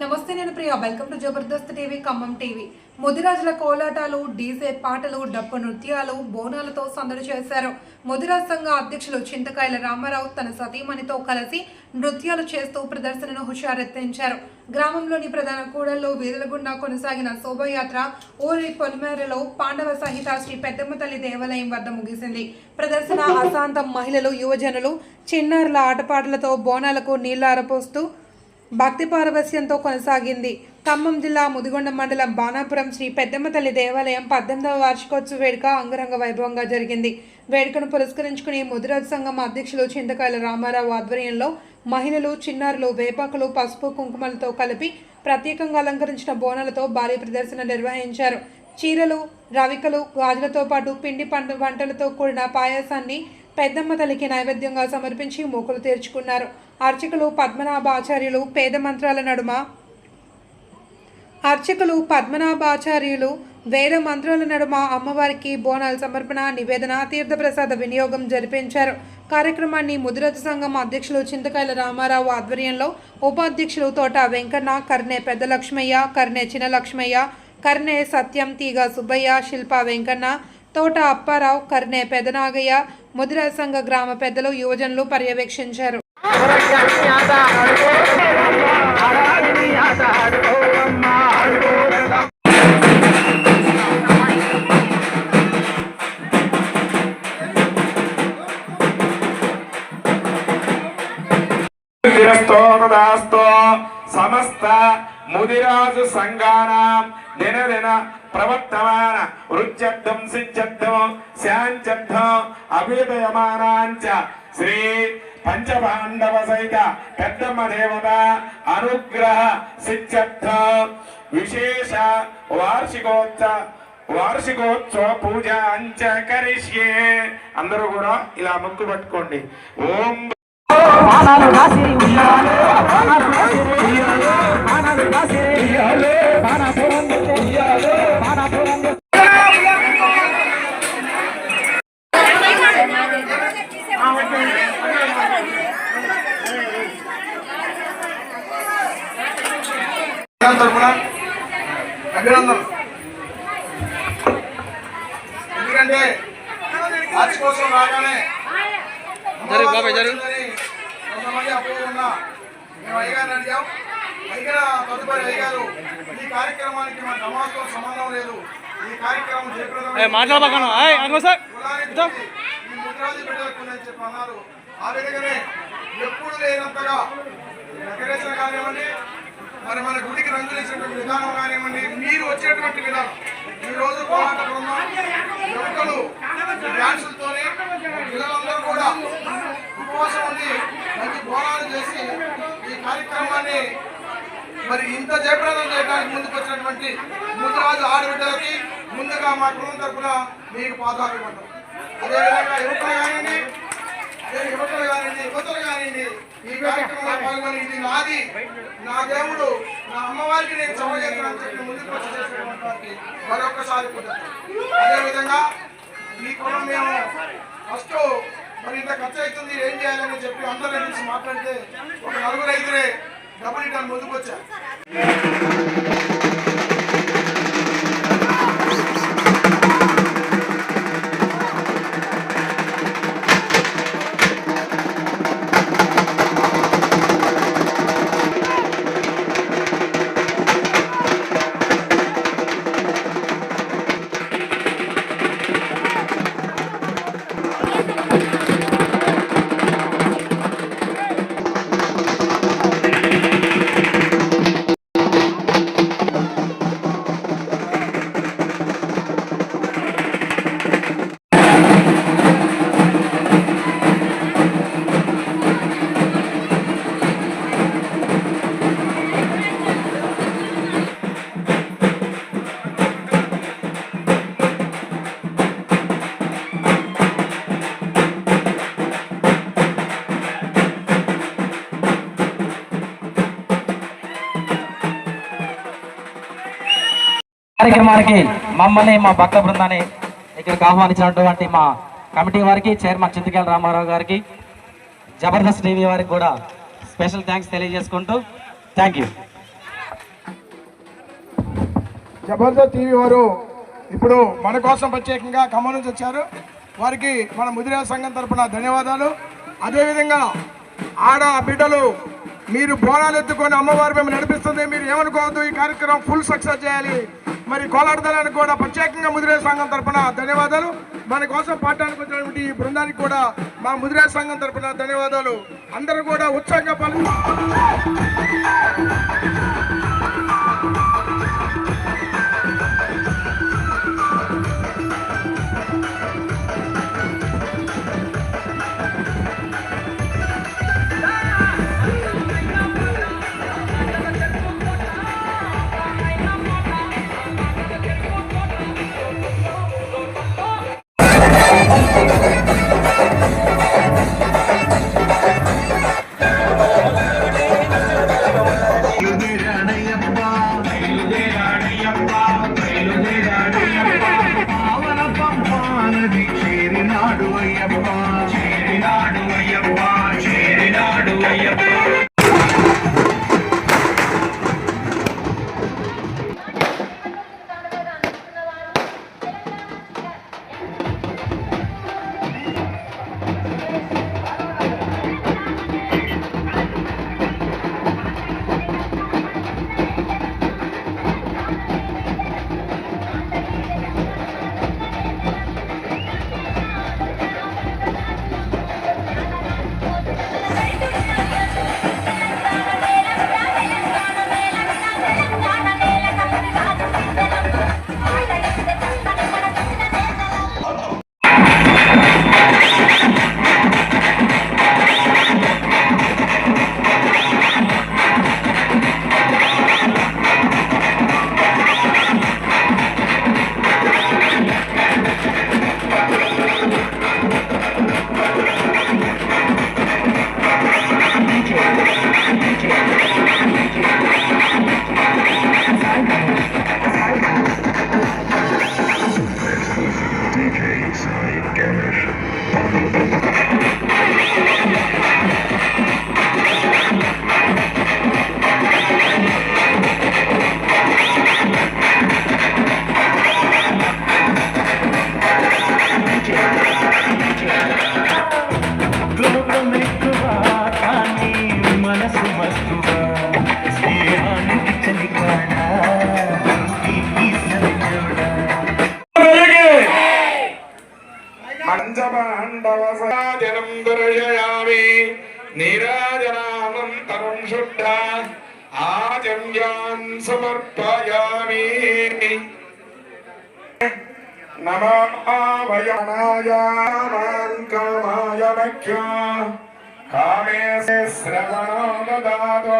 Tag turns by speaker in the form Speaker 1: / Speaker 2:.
Speaker 1: నమస్తే నేను Priya. Welcome to Jabardasth TV Khammam TV. ముదిరాజుల కోలాటాలు డీజే పాటలు డప్పు నృత్యాలు బోనాలతో సందడి చేశారు. ముదిరాజ్ సంఘ అధ్యక్షులు చింతకాయల రామారావు తన సతీమణితో కలిసి నృత్యాలు చేస్తూ ప్రదర్శనను హుషారెత్తించారు. గ్రామంలోని ప్రధాన కూడల్లో వీధుల గుండా కొనసాగిన శోభయాత్ర ఊరి పొలిమేరలో పాండవ సహిత శ్రీ పెద్దమ్మ తల్లి దేవాలయం వద్ద ముగిసింది. ప్రదర్శన అశాంతం మహిళలు యువజనులు చిన్నారుల ఆటపాటలతో బోనాలకు నీళ్ళు అరపోస్తూ భక్తి పారవస్యంతో కొనసాగింది. ఖమ్మం జిల్లా ముదిగొండ మండలం బాణాపురం శ్రీ పెద్దమ్మ తల్లి దేవాలయం పద్దెనిమిదవ వార్షికోత్సవ వేడుక అంగరంగ వైభవంగా జరిగింది. వేడుకను పురస్కరించుకుని ముదిరాజ్ సంఘం అధ్యక్షులు చింతకాయల రామారావు ఆధ్వర్యంలో మహిళలు చిన్నారులు వేపాకులు పసుపు కుంకుమలతో కలిపి ప్రత్యేకంగా అలంకరించిన బోనాలతో భారీ ప్రదర్శన నిర్వహించారు. చీరలు రవికలు గాజులతో పాటు పిండి పండు వంటలతో కూడిన పాయాసాన్ని పెద్దమ్మ తల్లికి నైవేద్యంగా సమర్పించి మొక్కులు తీర్చుకున్నారు. అర్చకులు పద్మనాభాచార్యులు పేద మంత్రాల నడుమ. అర్చకులు పద్మనాభాచార్యులు వేద మంత్రాల నడుమ అమ్మవారికి బోనాల సమర్పణ నివేదన తీర్థప్రసాద వినియోగం జరిపించారు. కార్యక్రమాన్ని ముదిరత సంఘం అధ్యక్షులు చింతకాయల రామారావు ఆధ్వర్యంలో ఉపాధ్యక్షులు తోట వెంకన్న కర్నె పెద్ద లక్ష్మయ్య కర్ణే చిన్న లక్ష్మయ్య కర్నె సత్యం తీగ సుబ్బయ్య శిల్ప వెంకన్న తోట అప్పారావు కర్నే పెదనాగయ్య ముదిర సంఘ గ్రామ పెద్దలు యువజనులు పర్యవేక్షించారు.
Speaker 2: సమస్త ముదిరాజు సంఘానాం దినదిన ప్రవర్తమాన వృత్యర్థం సిద్ధ్యర్థం శాంత్యర్థం అభ్యుదయమానాంచ శ్రీ పంచపాండవ సహిత పెద్దమ్మ దేవత అనుగ్రహ సిద్ధ్యర్థ. విశేష వార్షికోత్సవ వార్షికోత్సవ పూజ అంచ కరిష్యే. అందరూ కూడా ఇలా ముక్కు పట్టుకోండి. ఓం
Speaker 3: తరఫున అభినందనలు ఎందుకంటే ఆర్చి కోసం రాగానే కొంతమంది అపోహ ఉన్నా మేము అయ్యగారిని అడిగాం అడిగిన తదుపరి అయ్యగారు ఈ కార్యక్రమానికి మన సమాజంతో సంబంధం లేదు. ఈ కార్యక్రమం ఉంది. ఈ ముద్రాజు బిడ్డలకు ఉందని చెప్పి అన్నారు ఆ విధంగానే ఎప్పుడు లేనంతగా డెకరేషన్ కానివ్వండి మరి మన గుడికి రంగులేసినటువంటి విధానం కానివ్వండి మీరు వచ్చేటువంటి విధానం. ఈ రోజు పోరాట బృందం యువకులు డ్యాన్సులతోనే పిల్లలందరూ కూడా ఉపవాసం ఉండి మంచి బోనాలు చేసి ఈ కార్యక్రమాన్ని మరి ఇంత జయప్రదం చేయడానికి ముందుకు వచ్చినటువంటి ముందురాజు ఆడబిడ్డలకి ముందుగా మా గృహం తరఫున మీకు పాదాభిమంటాం అదేవిధంగా యువకులు కానివ్వండి అదే యువకులు కానివ్వండి యువతలు కానివ్వండి ఈ కార్యక్రమంలో పాల్గొని ఇది నాది. నా దేవుడు నా అమ్మవారికి నేను చవ చేస్తానని చెప్పి ముందుకు వచ్చి చేసినటువంటి మరొకసారి అదేవిధంగా ఈ కులం మేము ఫస్ట్ మరి ఇంత ఖర్చు అవుతుంది ఏం చేయాలని చెప్పి అందరి కలిసి మాట్లాడితే ఒక నలుగురు ఐదురే డబ్బులు ఇట్లా ముందుకు వచ్చారు. Thank you.
Speaker 4: కార్యక్రమానికి మమ్మల్ని మా భక్త బృందాన్ని ఇక్కడికి ఆహ్వానించినటువంటి మా కమిటీ వారికి చైర్మన్ చింతకాయల రామారావు గారికి జబర్దస్త్ టీవీ వారికి కూడా స్పెషల్ థ్యాంక్స్ తెలియజేసుకుంటూ థ్యాంక్ యూ.
Speaker 3: జబర్దస్త్ టీవీ వారు ఇప్పుడు మన కోసం ప్రత్యేకంగా ఖమ్మం నుంచి వచ్చారు. వారికి మన ముదిరా సంఘం తరపున ధన్యవాదాలు. అదేవిధంగా ఆడ బిడ్డలు మీరు బోనాలు ఎత్తుకొని అమ్మవారి మేము నడిపిస్తుంది మీరు ఏమనుకోవద్దు ఈ కార్యక్రమం ఫుల్ సక్సెస్ చేయాలి. మరి కోలాడదలానికి కూడా ప్రత్యేకంగా ముదిరే సంఘం తరపున ధన్యవాదాలు. మన కోసం పాడడానికి వచ్చినటువంటి ఈ బృందానికి కూడా మా ముదిరే సంఘం తరపున ధన్యవాదాలు. అందరూ కూడా ఉత్సాహంగా పాల్గొ
Speaker 2: మంచపాండవసాజనం దర్శయామి నీరాజనానంతరం శుద్ధ ఆచమ్యాన్ సమర్పయామి నమావయనాయ కామే శ్రవణో దదాతో